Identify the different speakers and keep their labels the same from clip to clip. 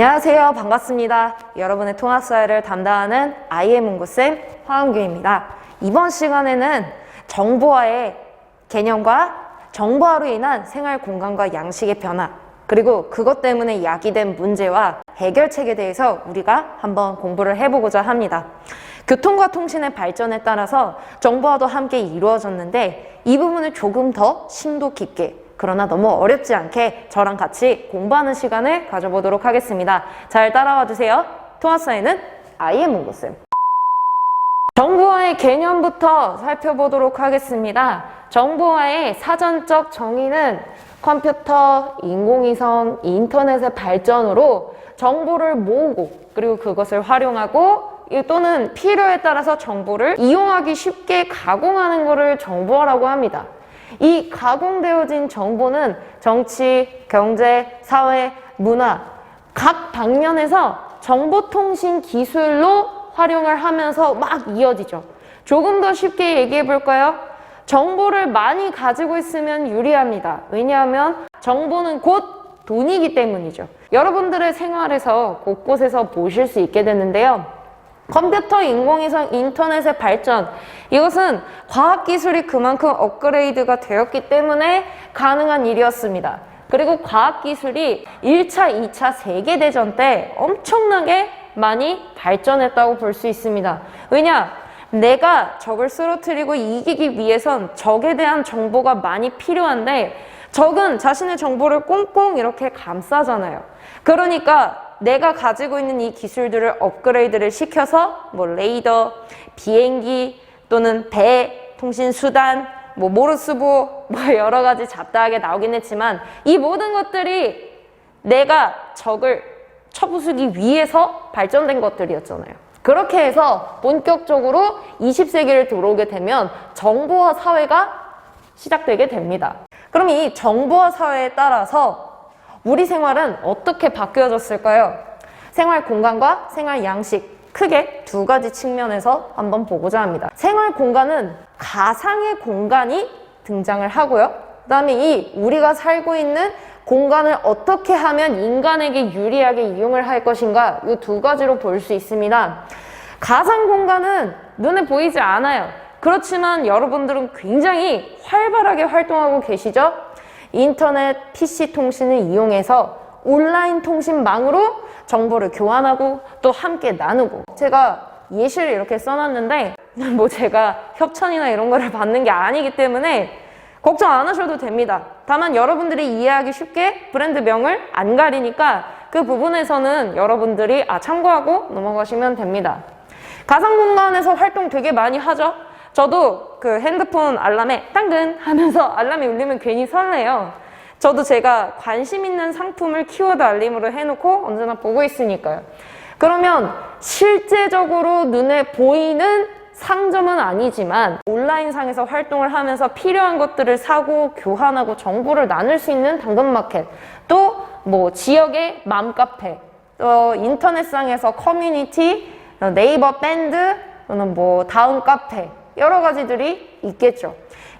Speaker 1: 안녕하세요. 반갑습니다. 여러분의 통합 사회를 담당하는 IM 문구쌤 화은규입니다. 이번 시간에는 정보화의 개념과 정보화로 인한 생활 공간과 양식의 변화, 그리고 그것 때문에 야기된 문제와 해결책에 대해서 우리가 한번 공부를 해보고자 합니다. 교통과 통신의 발전에 따라서 정보화도 함께 이루어졌는데 이 부분을 조금 더 심도 깊게 그러나 너무 어렵지 않게 저랑 같이 공부하는 시간을 가져보도록 하겠습니다. 잘 따라와 주세요. 통합사회는 아이의 문구쌤. 정보화의 개념부터 살펴보도록 하겠습니다. 정보화의 사전적 정의는 컴퓨터, 인공위성, 인터넷의 발전으로 정보를 모으고 그리고 그것을 활용하고 이- 또는 필요에 따라서 정보를 이용하기 쉽게 가공하는 것을 정보화라고 합니다. 이 가공되어진 정보는 정치, 경제, 사회, 문화 각 방면에서 정보통신 기술로 활용을 하면서 막 이어지죠. 조금 더 쉽게 얘기해 볼까요? 정보를 많이 가지고 있으면 유리합니다. 왜냐하면 정보는 곧 돈이기 때문이죠. 여러분들의 생활에서 곳곳에서 보실 수 있게 되는데요. 컴퓨터, 인공위성, 인터넷의 발전 이것은 과학기술이 그만큼 업그레이드가 되었기 때문에 가능한 일이었습니다. 그리고 과학기술이 1차, 2차 세계대전 때 엄청나게 많이 발전했다고 볼 수 있습니다. 왜냐? 내가 적을 쓰러뜨리고 이기기 위해선 적에 대한 정보가 많이 필요한데 적은 자신의 정보를 꽁꽁 이렇게 감싸잖아요. 그러니까 내가 가지고 있는 이 기술들을 업그레이드를 시켜서 뭐 레이더, 비행기 또는 배, 통신 수단, 뭐 모르스보 뭐 여러 가지 잡다하게 나오긴 했지만 이 모든 것들이 내가 적을 쳐부수기 위해서 발전된 것들이었잖아요. 그렇게 해서 본격적으로 20세기를 들어오게 되면 정보화 사회가 시작되게 됩니다. 그럼 이 정보화 사회에 따라서 우리 생활은 어떻게 바뀌어졌을까요? 생활 공간과 생활 양식 크게 두 가지 측면에서 한번 보고자 합니다. 생활 공간은 가상의 공간이 등장을 하고요. 그 다음에 이 우리가 살고 있는 공간을 어떻게 하면 인간에게 유리하게 이용을 할 것인가 이 두 가지로 볼 수 있습니다. 가상 공간은 눈에 보이지 않아요. 그렇지만 여러분들은 굉장히 활발하게 활동하고 계시죠? 인터넷, PC 통신을 이용해서 온라인 통신망으로 정보를 교환하고 또 함께 나누고 제가 예시를 이렇게 써놨는데 뭐 제가 협찬이나 이런 거를 받는 게 아니기 때문에 걱정 안 하셔도 됩니다. 다만 여러분들이 이해하기 쉽게 브랜드명을 안 가리니까 그 부분에서는 여러분들이 아 참고하고 넘어가시면 됩니다. 가상 공간에서 활동 되게 많이 하죠. 저도 그 핸드폰 알람에 당근 하면서 알람이 울리면 괜히 설레요. 저도 제가 관심 있는 상품을 키워드 알림으로 해놓고 언제나 보고 있으니까요. 그러면 실제적으로 눈에 보이는 상점은 아니지만 온라인상에서 활동을 하면서 필요한 것들을 사고 교환하고 정보를 나눌 수 있는 당근마켓 또 뭐 지역의 맘카페 또 인터넷상에서 커뮤니티 네이버 밴드 또는 뭐 다음 카페 여러 가지들이 있겠죠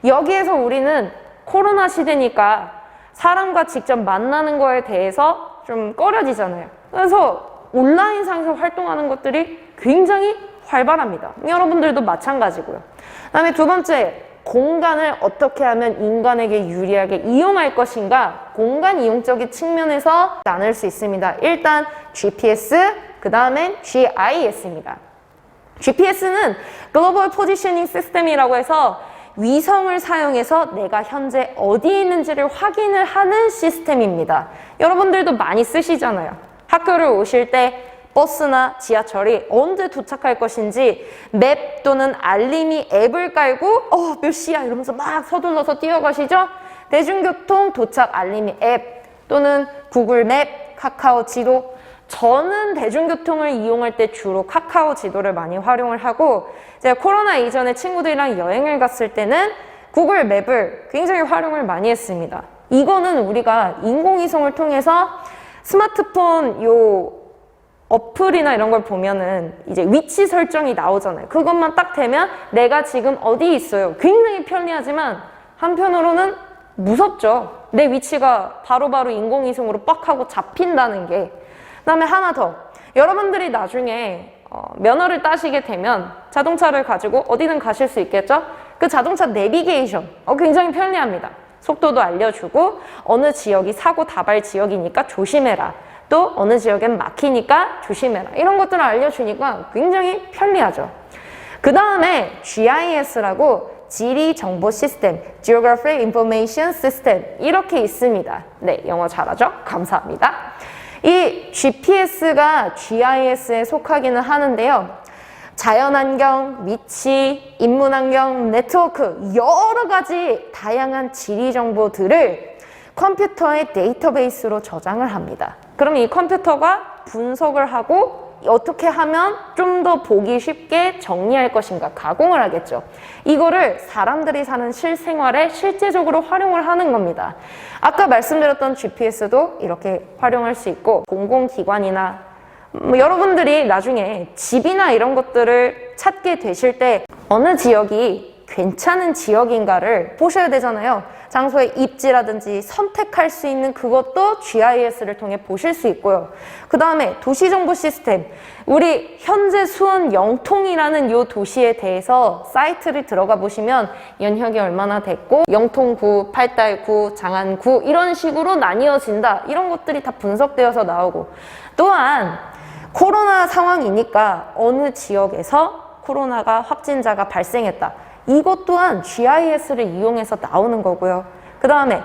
Speaker 1: 여기에서 우리는 코로나 시대니까 사람과 직접 만나는 거에 대해서 좀 꺼려지잖아요 그래서 온라인상에서 활동하는 것들이 굉장히 활발합니다. 여러분들도 마찬가지고요. 그 다음에 두 번째, 공간을 어떻게 하면 인간에게 유리하게 이용할 것인가 공간 이용적인 측면에서 나눌 수 있습니다. 일단 GPS, 그 다음엔 GIS입니다. GPS는 글로벌 포지셔닝 시스템이라고 해서 위성을 사용해서 내가 현재 어디에 있는지를 확인을 하는 시스템입니다. 여러분들도 많이 쓰시잖아요. 학교를 오실 때 버스나 지하철이 언제 도착할 것인지 맵 또는 알림이 앱을 깔고 어, 몇 시야 이러면서 막 서둘러서 뛰어가시죠? 대중교통 도착 알림이 앱 또는 구글 맵, 카카오 지도 저는 대중교통을 이용할 때 주로 카카오 지도를 많이 활용을 하고 제가 코로나 이전에 친구들이랑 여행을 갔을 때는 구글 맵을 굉장히 활용을 많이 했습니다. 이거는 우리가 인공위성을 통해서 스마트폰 요 어플이나 이런 걸 보면은 이제 위치 설정이 나오잖아요. 그것만 딱 되면 내가 지금 어디 있어요. 굉장히 편리하지만 한편으로는 무섭죠. 내 위치가 바로바로 인공위성으로 빡 하고 잡힌다는 게. 그다음에 하나 더. 여러분들이 나중에 어, 면허를 따시게 되면 자동차를 가지고 어디든 가실 수 있겠죠? 그 자동차 내비게이션 어, 굉장히 편리합니다. 속도도 알려주고 어느 지역이 사고 다발 지역이니까 조심해라. 또 어느 지역엔 막히니까 조심해라. 이런 것들을 알려주니까 굉장히 편리하죠. 그 다음에 GIS라고 지리 정보 시스템, Geographic Information System 이렇게 있습니다. 네, 영어 잘하죠? 감사합니다. 이 GPS가 GIS에 속하기는 하는데요. 자연환경, 위치, 인문환경, 네트워크 여러 가지 다양한 지리 정보들을 컴퓨터의 데이터베이스로 저장을 합니다. 그럼 이 컴퓨터가 분석을 하고 어떻게 하면 좀 더 보기 쉽게 정리할 것인가 가공을 하겠죠. 이거를 사람들이 사는 실생활에 실제적으로 활용을 하는 겁니다. 아까 말씀드렸던 GPS도 이렇게 활용할 수 있고 공공기관이나 뭐 여러분들이 나중에 집이나 이런 것들을 찾게 되실 때 어느 지역이 괜찮은 지역인가를 보셔야 되잖아요. 장소의 입지라든지 선택할 수 있는 그것도 GIS를 통해 보실 수 있고요. 그 다음에 도시정보 시스템. 우리 현재 수원 영통이라는 요 도시에 대해서 사이트를 들어가 보시면 연혁이 얼마나 됐고 영통구, 팔달구, 장안구 이런 식으로 나뉘어진다. 이런 것들이 다 분석되어서 나오고 또한 코로나 상황이니까 어느 지역에서 코로나가 확진자가 발생했다. 이것 또한 GIS를 이용해서 나오는 거고요. 그 다음에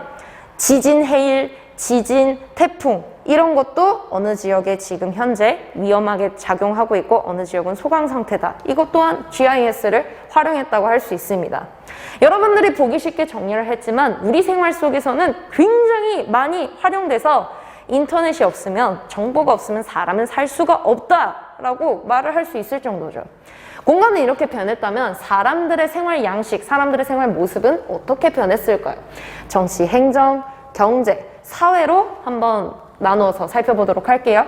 Speaker 1: 지진, 해일, 지진, 태풍 이런 것도 어느 지역에 지금 현재 위험하게 작용하고 있고 어느 지역은 소강 상태다. 이것 또한 GIS를 활용했다고 할 수 있습니다. 여러분들이 보기 쉽게 정리를 했지만 우리 생활 속에서는 굉장히 많이 활용돼서 인터넷이 없으면 정보가 없으면 사람은 살 수가 없다라고 말을 할 수 있을 정도죠. 공간이 이렇게 변했다면 사람들의 생활 양식, 사람들의 생활 모습은 어떻게 변했을까요? 정치, 행정, 경제, 사회로 한번 나누어서 살펴보도록 할게요.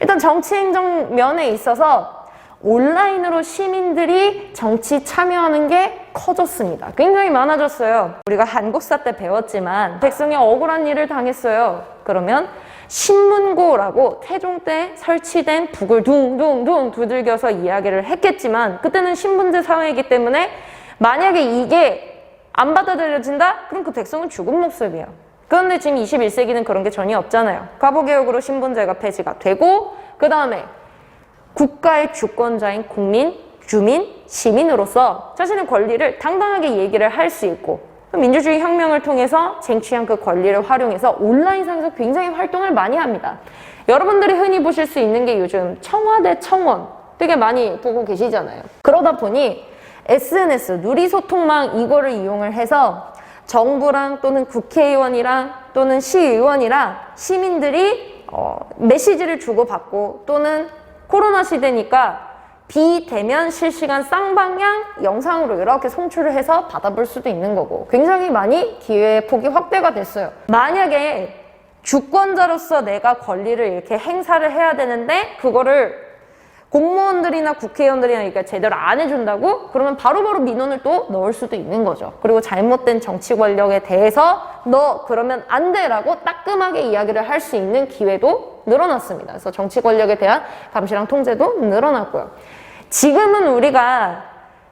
Speaker 1: 일단 정치, 행정 면에 있어서 온라인으로 시민들이 정치 참여하는 게 커졌습니다. 굉장히 많아졌어요. 우리가 한국사 때 배웠지만 백성이 억울한 일을 당했어요. 그러면 신문고라고 태종 때 설치된 북을 둥둥둥 두들겨서 이야기를 했겠지만 그때는 신분제 사회이기 때문에 만약에 이게 안 받아들여진다? 그럼 그 백성은 죽은 목숨이에요. 그런데 지금 21세기는 그런 게 전혀 없잖아요. 과보개혁으로 신분제가 폐지가 되고 그 다음에 국가의 주권자인 국민, 주민, 시민으로서 자신의 권리를 당당하게 얘기를 할 수 있고 민주주의 혁명을 통해서 쟁취한 그 권리를 활용해서 온라인상에서 굉장히 활동을 많이 합니다. 여러분들이 흔히 보실 수 있는 게 요즘 청와대 청원 되게 많이 보고 계시잖아요. 그러다 보니 SNS, 누리소통망 이거를 이용을 해서 정부랑 또는 국회의원이랑 또는 시의원이랑 시민들이 어, 메시지를 주고받고 또는 코로나 시대니까 비대면 실시간 쌍방향 영상으로 이렇게 송출을 해서 받아볼 수도 있는 거고 굉장히 많이 기회의 폭이 확대가 됐어요. 만약에 주권자로서 내가 권리를 이렇게 행사를 해야 되는데 그거를 공무원들이나 국회의원들이나 이게 제대로 안 해준다고? 그러면 바로바로 민원을 또 넣을 수도 있는 거죠. 그리고 잘못된 정치 권력에 대해서 너 그러면 안 돼라고 따끔하게 이야기를 할 수 있는 기회도 늘어났습니다. 그래서 정치 권력에 대한 감시랑 통제도 늘어났고요. 지금은 우리가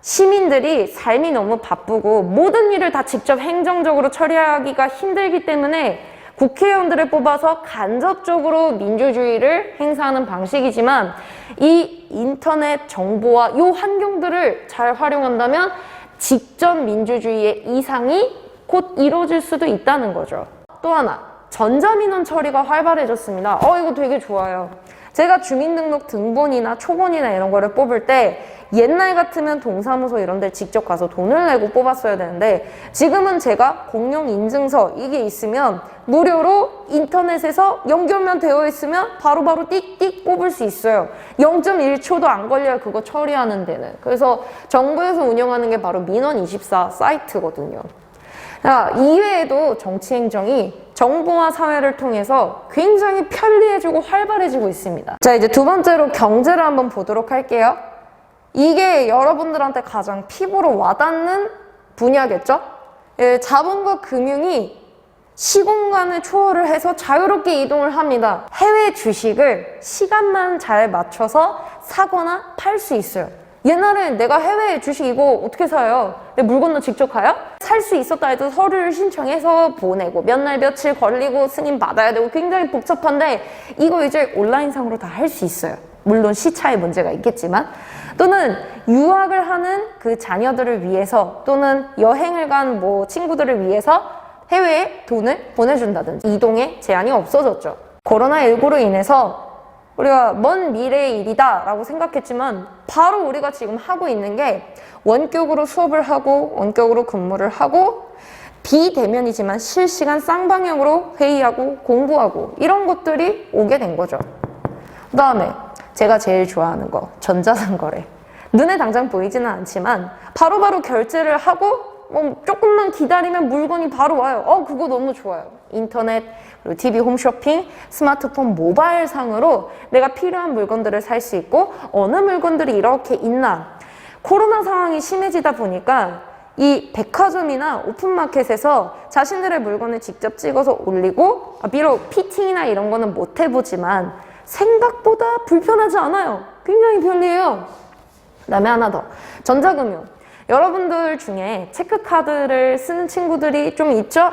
Speaker 1: 시민들이 삶이 너무 바쁘고 모든 일을 다 직접 행정적으로 처리하기가 힘들기 때문에 국회의원들을 뽑아서 간접적으로 민주주의를 행사하는 방식이지만 이 인터넷 정보와 이 환경들을 잘 활용한다면 직접 민주주의의 이상이 곧 이루어질 수도 있다는 거죠. 또 하나, 전자민원 처리가 활발해졌습니다. 어, 이거 되게 좋아요. 제가 주민등록 등본이나 초본이나 이런 거를 뽑을 때 옛날 같으면 동사무소 이런 데 직접 가서 돈을 내고 뽑았어야 되는데 지금은 제가 공용 인증서 이게 있으면 무료로 인터넷에서 연결만 되어 있으면 바로바로 띡띡 뽑을 수 있어요. 0.1초도 안 걸려요. 그거 처리하는 데는. 그래서 정부에서 운영하는 게 바로 민원24 사이트거든요. 자, 이외에도 정치행정이 정부와 사회를 통해서 굉장히 편리해지고 활발해지고 있습니다. 자, 이제 두 번째로 경제를 한번 보도록 할게요. 이게 여러분들한테 가장 피부로 와닿는 분야겠죠? 예, 자본과 금융이 시공간을 초월을 해서 자유롭게 이동을 합니다. 해외 주식을 시간만 잘 맞춰서 사거나 팔 수 있어요. 옛날엔 내가 해외 주식 이거 어떻게 사요? 내 물건도 직접 가요? 살 수 있었다 해도 서류를 신청해서 보내고 몇 날 며칠 걸리고 승인 받아야 되고 굉장히 복잡한데 이거 이제 온라인상으로 다 할 수 있어요. 물론 시차의 문제가 있겠지만 또는 유학을 하는 그 자녀들을 위해서 또는 여행을 간 뭐 친구들을 위해서 해외에 돈을 보내준다든지 이동에 제한이 없어졌죠. 코로나19로 인해서 우리가 먼 미래의 일이다 라고 생각했지만 바로 우리가 지금 하고 있는 게 원격으로 수업을 하고 원격으로 근무를 하고 비대면이지만 실시간 쌍방향으로 회의하고 공부하고 이런 것들이 오게 된 거죠. 그 다음에 제가 제일 좋아하는 거 전자상거래. 눈에 당장 보이지는 않지만 바로바로 결제를 하고 뭐 조금만 기다리면 물건이 바로 와요. 어 그거 너무 좋아요. 인터넷 그리고 TV 홈쇼핑 스마트폰 모바일 상으로 내가 필요한 물건들을 살 수 있고 어느 물건들이 이렇게 있나 코로나 상황이 심해지다 보니까 이 백화점이나 오픈마켓에서 자신들의 물건을 직접 찍어서 올리고 아, 비록 피팅이나 이런 거는 못 해보지만 생각보다 불편하지 않아요. 굉장히 편리해요. 그다음에 하나 더 전자금융. 여러분들 중에 체크카드를 쓰는 친구들이 좀 있죠?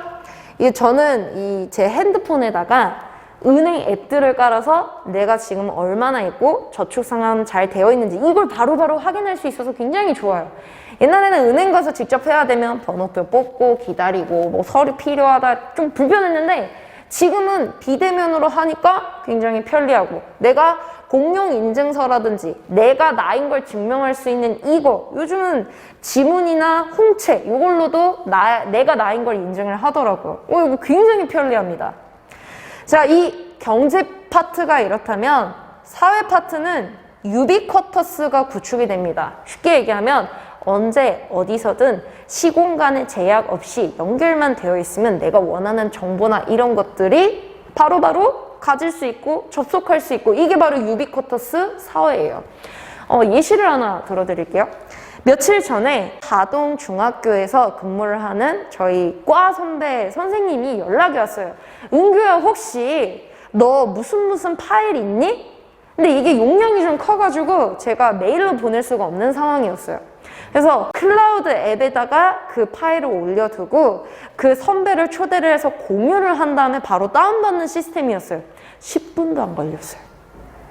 Speaker 1: 이 저는 이 제 핸드폰에다가 은행 앱들을 깔아서 내가 지금 얼마나 있고 저축 상황 잘 되어 있는지 이걸 바로 바로 확인할 수 있어서 굉장히 좋아요. 옛날에는 은행 가서 직접 해야 되면 번호표 뽑고 기다리고 뭐 서류 필요하다 좀 불편했는데 지금은 비대면으로 하니까 굉장히 편리하고 내가 공용 인증서라든지 내가 나인 걸 증명할 수 있는 이거 요즘은 지문이나 홍채 이걸로도 나, 내가 나인 걸 인증을 하더라고요. 어, 이거 굉장히 편리합니다. 자, 이 경제 파트가 이렇다면 사회 파트는 유비쿼터스가 구축이 됩니다. 쉽게 얘기하면 언제 어디서든 시공간의 제약 없이 연결만 되어 있으면 내가 원하는 정보나 이런 것들이 바로바로 가질 수 있고 접속할 수 있고 이게 바로 유비쿼터스 사회예요. 어, 예시를 하나 들어드릴게요. 며칠 전에 다동 중학교에서 근무를 하는 저희 과 선배 선생님이 연락이 왔어요. 은규야 혹시 너 무슨 무슨 파일 있니? 근데 이게 용량이 좀 커가지고 제가 메일로 보낼 수가 없는 상황이었어요. 그래서 클라우드 앱에다가 그 파일을 올려두고 그 선배를 초대를 해서 공유를 한 다음에 바로 다운받는 시스템이었어요. 10분도 안 걸렸어요.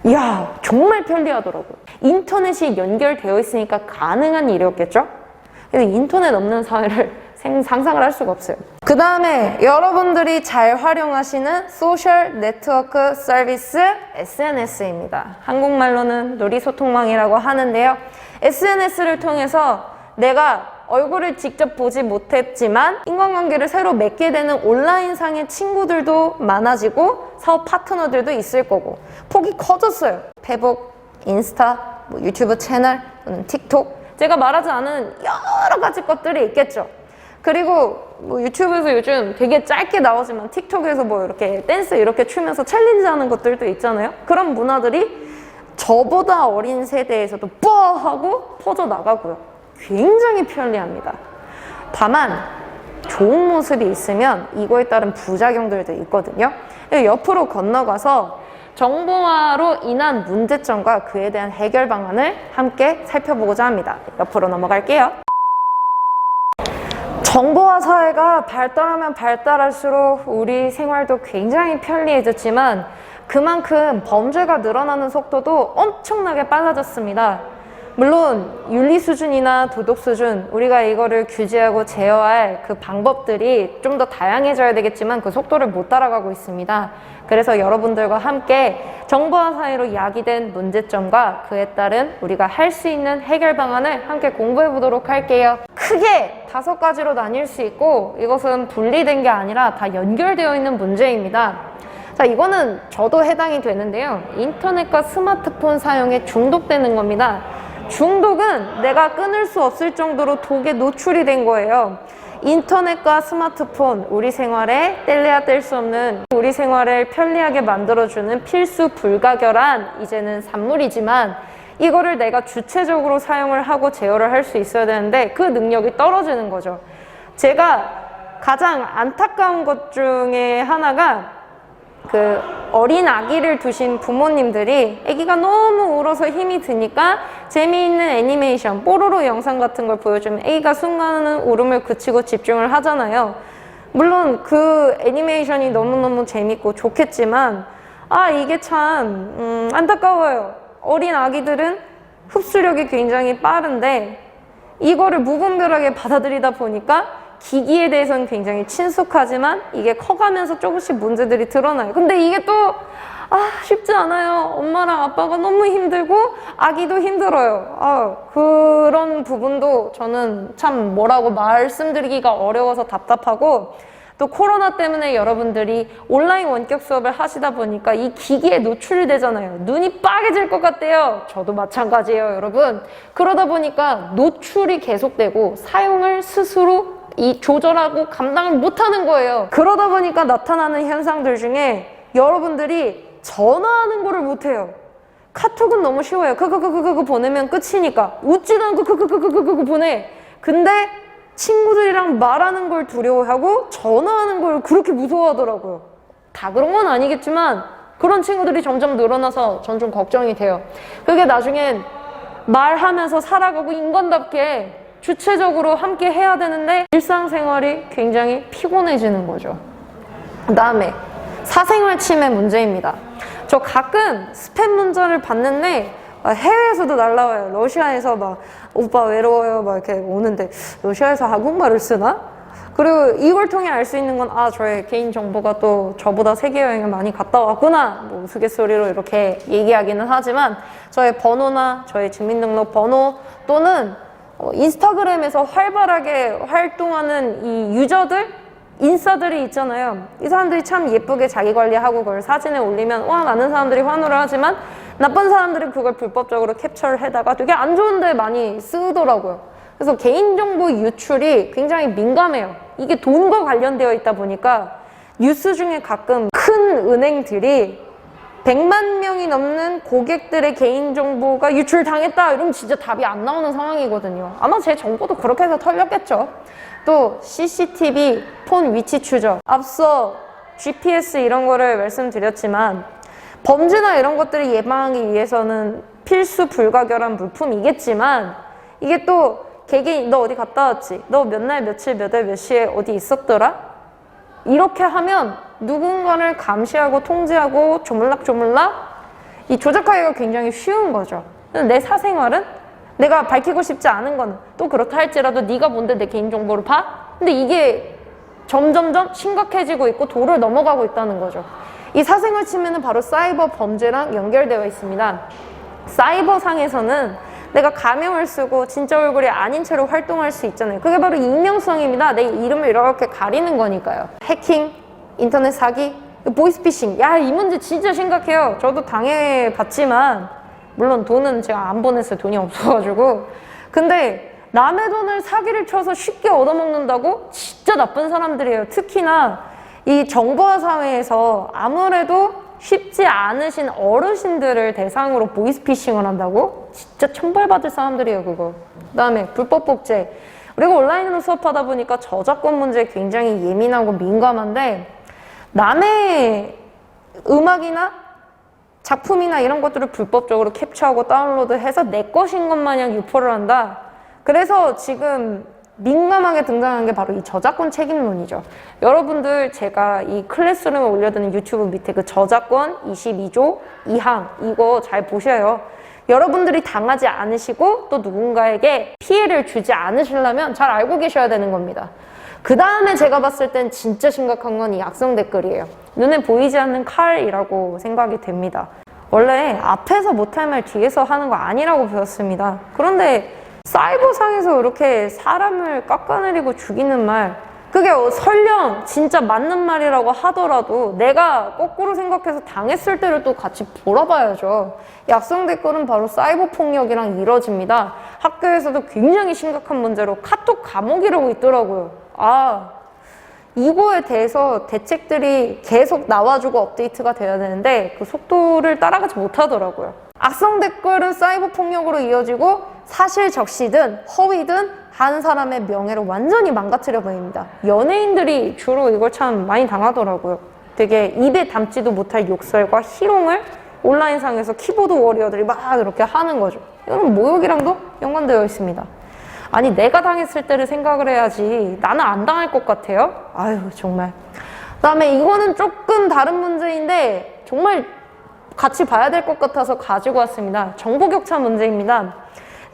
Speaker 1: 이야, 정말 편리하더라고요. 인터넷이 연결되어 있으니까 가능한 일이었겠죠? 그래서 인터넷 없는 사회를 생- 상상을 할 수가 없어요. 그 다음에 여러분들이 잘 활용하시는 소셜 네트워크 서비스 SNS입니다. 한국말로는 놀이소통망이라고 하는데요. SNS를 통해서 내가 얼굴을 직접 보지 못했지만 인간관계를 새로 맺게 되는 온라인상의 친구들도 많아지고 사업 파트너들도 있을 거고 폭이 커졌어요. 페북, 인스타, 뭐 유튜브 채널 또는 틱톡 제가 말하지 않은 여러 가지 것들이 있겠죠. 그리고 뭐 유튜브에서 요즘 되게 짧게 나오지만 틱톡에서 뭐 이렇게 댄스 이렇게 추면서 챌린지 하는 것들도 있잖아요. 그런 문화들이 저보다 어린 세대에서도 뻐 하고 퍼져 나가고요. 굉장히 편리합니다. 다만 좋은 모습이 있으면 이거에 따른 부작용들도 있거든요. 옆으로 건너가서 정보화로 인한 문제점과 그에 대한 해결 방안을 함께 살펴보고자 합니다. 옆으로 넘어갈게요. 정보화 사회가 발달하면 발달할수록 우리 생활도 굉장히 편리해졌지만 그만큼 범죄가 늘어나는 속도도 엄청나게 빨라졌습니다. 물론 윤리 수준이나 도덕 수준 우리가 이거를 규제하고 제어할 그 방법들이 좀 더 다양해져야 되겠지만 그 속도를 못 따라가고 있습니다. 그래서 여러분들과 함께 정보화 사회로 야기된 문제점과 그에 따른 우리가 할 수 있는 해결 방안을 함께 공부해 보도록 할게요. 크게 다섯 가지로 나뉠 수 있고 이것은 분리된 게 아니라 다 연결되어 있는 문제입니다. 자, 이거는 저도 해당이 되는데요. 인터넷과 스마트폰 사용에 중독되는 겁니다. 중독은 내가 끊을 수 없을 정도로 독에 노출이 된 거예요. 인터넷과 스마트폰, 우리 생활에 뗄래야 뗄 수 없는 우리 생활을 편리하게 만들어주는 필수 불가결한 이제는 산물이지만 이거를 내가 주체적으로 사용을 하고 제어를 할 수 있어야 되는데 그 능력이 떨어지는 거죠. 제가 가장 안타까운 것 중에 하나가 그 어린 아기를 두신 부모님들이 아기가 너무 울어서 힘이 드니까 재미있는 애니메이션 뽀로로 영상 같은 걸 보여주면 아기가 순간은 울음을 그치고 집중을 하잖아요. 물론 그 애니메이션이 너무너무 재밌고 좋겠지만 아 이게 참 음, 안타까워요. 어린 아기들은 흡수력이 굉장히 빠른데 이거를 무분별하게 받아들이다 보니까 기기에 대해서는 굉장히 친숙하지만 이게 커가면서 조금씩 문제들이 드러나요. 근데 이게 또 아, 쉽지 않아요. 엄마랑 아빠가 너무 힘들고 아기도 힘들어요. 아, 그런 부분도 저는 참 뭐라고 말씀드리기가 어려워서 답답하고 또 코로나 때문에 여러분들이 온라인 원격 수업을 하시다 보니까 이 기기에 노출이 되잖아요. 눈이 빠개질 것 같대요. 저도 마찬가지예요, 여러분. 그러다 보니까 노출이 계속되고 사용을 스스로 이 조절하고 감당을 못하는 거예요. 그러다 보니까 나타나는 현상들 중에 여러분들이 전화하는 거를 못해요. 카톡은 너무 쉬워요. 그그그그그 보내면 끝이니까 웃지도 않고 그그그그그 보내. 근데 친구들이랑 말하는 걸 두려워하고 전화하는 걸 그렇게 무서워하더라고요. 다 그런 건 아니겠지만 그런 친구들이 점점 늘어나서 전 좀 걱정이 돼요. 그게 나중엔 말하면서 살아가고 인간답게 주체적으로 함께 해야 되는데 일상생활이 굉장히 피곤해지는 거죠. 그 다음에 사생활 침해 문제입니다. 저 가끔 스팸 문자를 받는데 아, 해외에서도 날라와요. 러시아에서 막 오빠 외로워요 막 이렇게 오는데 러시아에서 한국말을 쓰나? 그리고 이걸 통해 알 수 있는 건 아 저의 개인 정보가 또 저보다 세계 여행을 많이 갔다 왔구나 뭐 우스갯소리로 이렇게 얘기하기는 하지만 저의 번호나 저의 주민등록 번호 또는 어, 인스타그램에서 활발하게 활동하는 이 유저들 인싸들이 있잖아요. 이 사람들이 참 예쁘게 자기 관리하고 그걸 사진에 올리면 와 많은 사람들이 환호를 하지만 나쁜 사람들은 그걸 불법적으로 캡처를 해다가 되게 안 좋은데 많이 쓰더라고요. 그래서 개인정보 유출이 굉장히 민감해요. 이게 돈과 관련되어 있다 보니까 뉴스 중에 가끔 큰 은행들이 100만 명이 넘는 고객들의 개인정보가 유출당했다 이러면 진짜 답이 안 나오는 상황이거든요. 아마 제 정보도 그렇게 해서 털렸겠죠. 또 CCTV, 폰 위치 추적, 앞서 GPS 이런 거를 말씀드렸지만 범죄나 이런 것들을 예방하기 위해서는 필수 불가결한 물품이겠지만 이게 또 개개인 너 어디 갔다 왔지? 너 몇 날 며칠 몇 월 몇 시에 어디 있었더라? 이렇게 하면 누군가를 감시하고 통제하고 조물락조물락 이 조작하기가 굉장히 쉬운 거죠. 내 사생활은 내가 밝히고 싶지 않은 거는 또 그렇다 할지라도 네가 뭔데 내 개인정보를 봐? 근데 이게 점점점 심각해지고 있고 도를 넘어가고 있다는 거죠. 이 사생활 침해는 바로 사이버 범죄랑 연결되어 있습니다. 사이버 상에서는 내가 가명을 쓰고 진짜 얼굴이 아닌 채로 활동할 수 있잖아요. 그게 바로 익명성입니다. 내 이름을 이렇게 가리는 거니까요. 해킹, 인터넷 사기, 보이스피싱. 야, 이 문제 진짜 심각해요. 저도 당해봤지만, 물론 돈은 제가 안 보냈어요. 돈이 없어가지고. 근데 남의 돈을 사기를 쳐서 쉽게 얻어먹는다고? 진짜 나쁜 사람들이에요. 특히나 이 정보화 사회에서 아무래도 쉽지 않으신 어르신들을 대상으로 보이스피싱을 한다고? 진짜 천벌받을 사람들이에요, 그거. 그 다음에 불법 복제. 그리고 온라인으로 수업하다 보니까 저작권 문제에 굉장히 예민하고 민감한데 남의 음악이나 작품이나 이런 것들을 불법적으로 캡처하고 다운로드해서 내 것인 것 마냥 유포를 한다. 그래서 지금 민감하게 등장한 게 바로 이 저작권 책임론이죠. 여러분들 제가 이 클래스룸에 올려두는 유튜브 밑에 그 저작권 22조 2항 이거 잘 보셔요. 여러분들이 당하지 않으시고 또 누군가에게 피해를 주지 않으시려면 잘 알고 계셔야 되는 겁니다. 그 다음에 제가 봤을 땐 진짜 심각한 건 이 악성 댓글이에요. 눈에 보이지 않는 칼이라고 생각이 됩니다. 원래 앞에서 못할 말 뒤에서 하는 거 아니라고 배웠습니다. 그런데 사이버상에서 이렇게 사람을 깎아내리고 죽이는 말, 그게 설령 진짜 맞는 말이라고 하더라도 내가 거꾸로 생각해서 당했을 때를 또 같이 돌아봐야죠. 약성 댓글은 바로 사이버 폭력이랑 이뤄집니다. 학교에서도 굉장히 심각한 문제로 카톡 감옥이라고 있더라고요. 아, 이거에 대해서 대책들이 계속 나와주고 업데이트가 돼야 되는데 그 속도를 따라가지 못하더라고요. 악성 댓글은 사이버 폭력으로 이어지고 사실 적시든 허위든 한 사람의 명예를 완전히 망가뜨려 버립니다. 연예인들이 주로 이걸 참 많이 당하더라고요. 되게 입에 담지도 못할 욕설과 희롱을 온라인상에서 키보드 워리어들이 막 이렇게 하는 거죠. 이건 모욕이랑도 연관되어 있습니다. 아니 내가 당했을 때를 생각을 해야지 나는 안 당할 것 같아요? 아유 정말 그 다음에 이거는 조금 다른 문제인데 정말 같이 봐야 될 것 같아서 가지고 왔습니다. 정보 격차 문제입니다.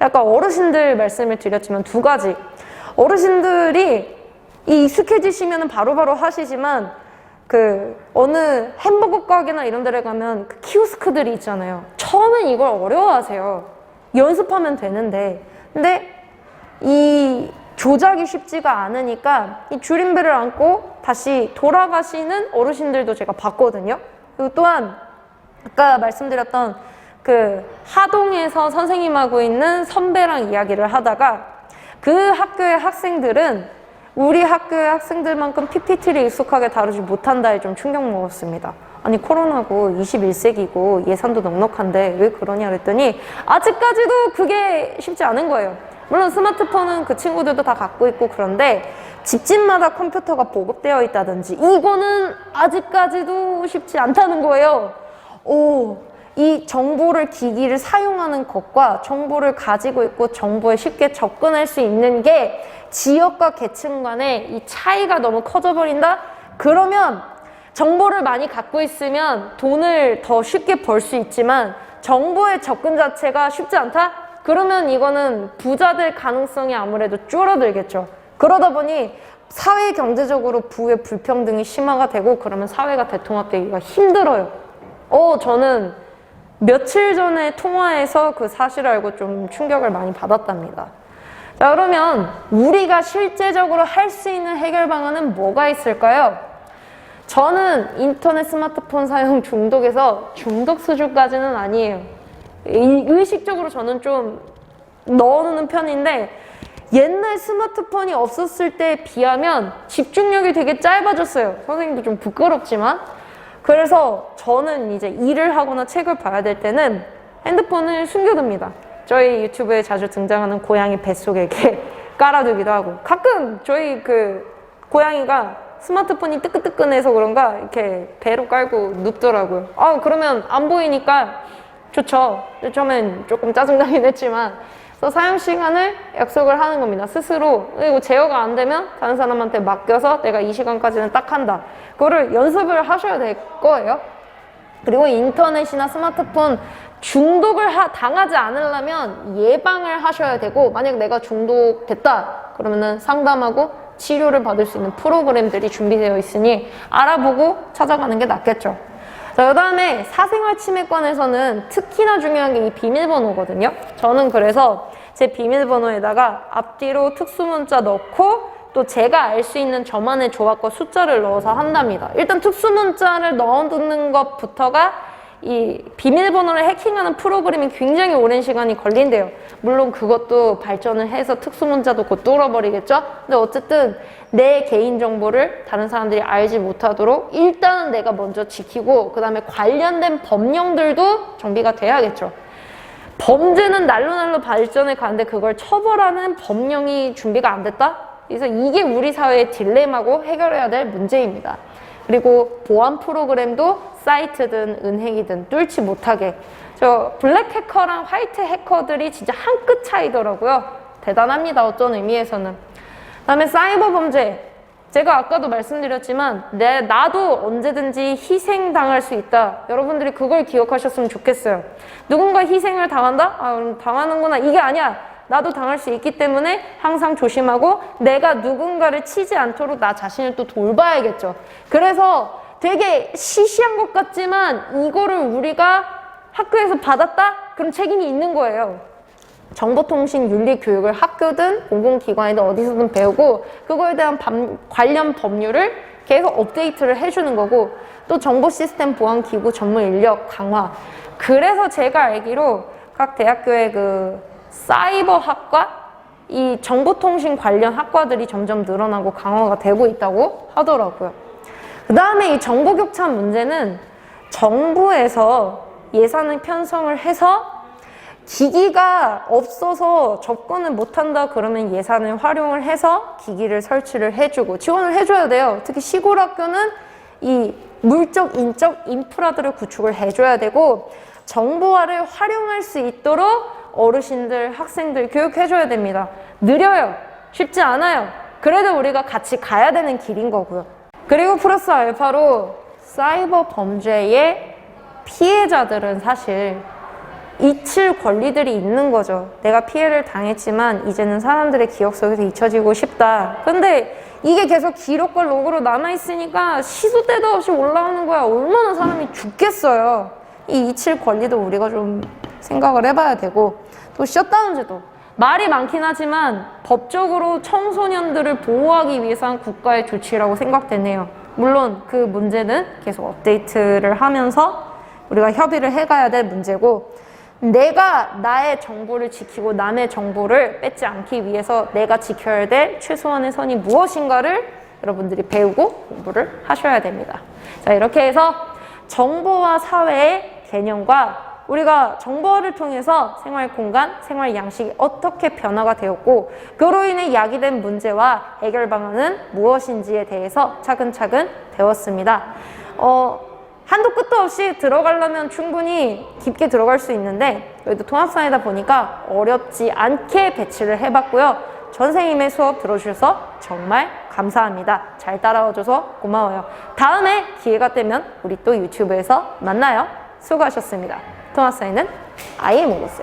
Speaker 1: 약간 어르신들 말씀을 드렸지만 두 가지. 어르신들이 이 익숙해지시면 바로바로 하시지만 그 어느 햄버거 가게나 이런 데를 가면 그 키오스크들이 있잖아요. 처음엔 이걸 어려워하세요. 연습하면 되는데. 근데 이 조작이 쉽지가 않으니까 이 줄임배를 안고 다시 돌아가시는 어르신들도 제가 봤거든요. 그리고 또한 아까 말씀드렸던 그 하동에서 선생님하고 있는 선배랑 이야기를 하다가 그 학교의 학생들은 우리 학교의 학생들만큼 PPT를 익숙하게 다루지 못한다에 좀 충격 먹었습니다. 아니 코로나고 21세기고 예산도 넉넉한데 왜 그러냐 그랬더니 아직까지도 그게 쉽지 않은 거예요. 물론 스마트폰은 그 친구들도 다 갖고 있고 그런데 집집마다 컴퓨터가 보급되어 있다든지 이거는 아직까지도 쉽지 않다는 거예요. 오, 이 정보를 기기를 사용하는 것과 정보를 가지고 있고 정보에 쉽게 접근할 수 있는 게 지역과 계층 간의 이 차이가 너무 커져 버린다? 그러면 정보를 많이 갖고 있으면 돈을 더 쉽게 벌 수 있지만 정보의 접근 자체가 쉽지 않다? 그러면 이거는 부자될 가능성이 아무래도 줄어들겠죠. 그러다 보니 사회 경제적으로 부의 불평등이 심화가 되고 그러면 사회가 대통합되기가 힘들어요. 어, 저는 며칠 전에 통화에서 그 사실을 알고 좀 충격을 많이 받았답니다. 자, 그러면 우리가 실제적으로 할 수 있는 해결 방안은 뭐가 있을까요? 저는 인터넷 스마트폰 사용 중독에서 중독 수준까지는 아니에요. 의- 의식적으로 저는 좀 넣어놓는 편인데 옛날 스마트폰이 없었을 때에 비하면 집중력이 되게 짧아졌어요. 선생님도 좀 부끄럽지만. 그래서 저는 이제 일을 하거나 책을 봐야 될 때는 핸드폰을 숨겨둡니다. 저희 유튜브에 자주 등장하는 고양이 뱃속에 이렇게 깔아두기도 하고 가끔 저희 그 고양이가 스마트폰이 뜨끈뜨끈해서 그런가 이렇게 배로 깔고 눕더라고요. 아 그러면 안 보이니까 좋죠. 처음엔 조금 짜증나긴 했지만 그래서 사용 시간을 약속을 하는 겁니다. 스스로 그리고 제어가 안 되면 다른 사람한테 맡겨서 내가 이 시간까지는 딱 한다. 그거를 연습을 하셔야 될 거예요. 그리고 인터넷이나 스마트폰 중독을 하- 당하지 않으려면 예방을 하셔야 되고 만약 내가 중독됐다 그러면은 상담하고 치료를 받을 수 있는 프로그램들이 준비되어 있으니 알아보고 찾아가는 게 낫겠죠. 자, 그 다음에 사생활 침해권에서는 특히나 중요한 게 이 비밀번호거든요. 저는 그래서 제 비밀번호에다가 앞뒤로 특수문자 넣고 또 제가 알 수 있는 저만의 조합과 숫자를 넣어서 한답니다. 일단 특수문자를 넣어두는 것부터가 이 비밀번호를 해킹하는 프로그램이 굉장히 오랜 시간이 걸린대요. 물론 그것도 발전을 해서 특수문자도 곧 뚫어버리겠죠? 근데 어쨌든 내 개인정보를 다른 사람들이 알지 못하도록 일단은 내가 먼저 지키고 그 다음에 관련된 법령들도 정비가 돼야겠죠. 범죄는 날로 날로 발전해 가는데 그걸 처벌하는 법령이 준비가 안 됐다? 그래서 이게 우리 사회의 딜레마고 해결해야 될 문제입니다. 그리고 보안 프로그램도 사이트든 은행이든 뚫지 못하게 저 블랙 해커랑 화이트 해커들이 진짜 한 끗 차이더라고요. 대단합니다. 어떤 의미에서는. 그다음에 사이버 범죄. 제가 아까도 말씀드렸지만 내 나도 언제든지 희생당할 수 있다. 여러분들이 그걸 기억하셨으면 좋겠어요. 누군가 희생을 당한다? 아, 당하는구나. 이게 아니야. 나도 당할 수 있기 때문에 항상 조심하고 내가 누군가를 치지 않도록 나 자신을 또 돌봐야겠죠. 그래서 되게 시시한 것 같지만 이거를 우리가 학교에서 받았다? 그럼 책임이 있는 거예요. 정보통신 윤리 교육을 학교든 공공기관이든 어디서든 배우고 그거에 대한 반- 관련 법률을 계속 업데이트를 해주는 거고 또 정보 시스템 보안 기구 전문 인력 강화. 그래서 제가 알기로 각 대학교의 그 사이버 학과 이 정보통신 관련 학과들이 점점 늘어나고 강화가 되고 있다고 하더라고요. 그 다음에 이 정보 격차 문제는 정부에서 예산을 편성을 해서 기기가 없어서 접근을 못한다 그러면 예산을 활용을 해서 기기를 설치를 해주고 지원을 해줘야 돼요. 특히 시골 학교는 이 물적, 인적 인프라들을 구축을 해줘야 되고 정보화를 활용할 수 있도록 어르신들, 학생들 교육해줘야 됩니다. 느려요. 쉽지 않아요. 그래도 우리가 같이 가야 되는 길인 거고요. 그리고 플러스 알파로 사이버 범죄의 피해자들은 사실 잊힐 권리들이 있는 거죠. 내가 피해를 당했지만 이제는 사람들의 기억 속에서 잊혀지고 싶다. 근데 이게 계속 기록과 로그로 남아있으니까 시도 때도 없이 올라오는 거야. 얼마나 사람이 죽겠어요. 이 잊힐 권리도 우리가 좀 생각을 해봐야 되고 또 셧다운 제도 말이 많긴 하지만 법적으로 청소년들을 보호하기 위해서 한 국가의 조치라고 생각되네요. 물론 그 문제는 계속 업데이트를 하면서 우리가 협의를 해가야 될 문제고 내가 나의 정보를 지키고 남의 정보를 뺏지 않기 위해서 내가 지켜야 될 최소한의 선이 무엇인가를 여러분들이 배우고 공부를 하셔야 됩니다. 자, 이렇게 해서 정보와 사회의 개념과 우리가 정보를 통해서 생활 공간, 생활 양식이 어떻게 변화가 되었고 그로 인해 야기된 문제와 해결 방안은 무엇인지에 대해서 차근차근 배웠습니다. 어, 한도 끝도 없이 들어가려면 충분히 깊게 들어갈 수 있는데 그래도 통합사이다 보니까 어렵지 않게 배치를 해봤고요. 전생님의 수업 들어주셔서 정말 감사합니다. 잘 따라와줘서 고마워요. 다음에 기회가 되면 우리 또 유튜브에서 만나요. 수고하셨습니다. 통합사이는 아이의 모고스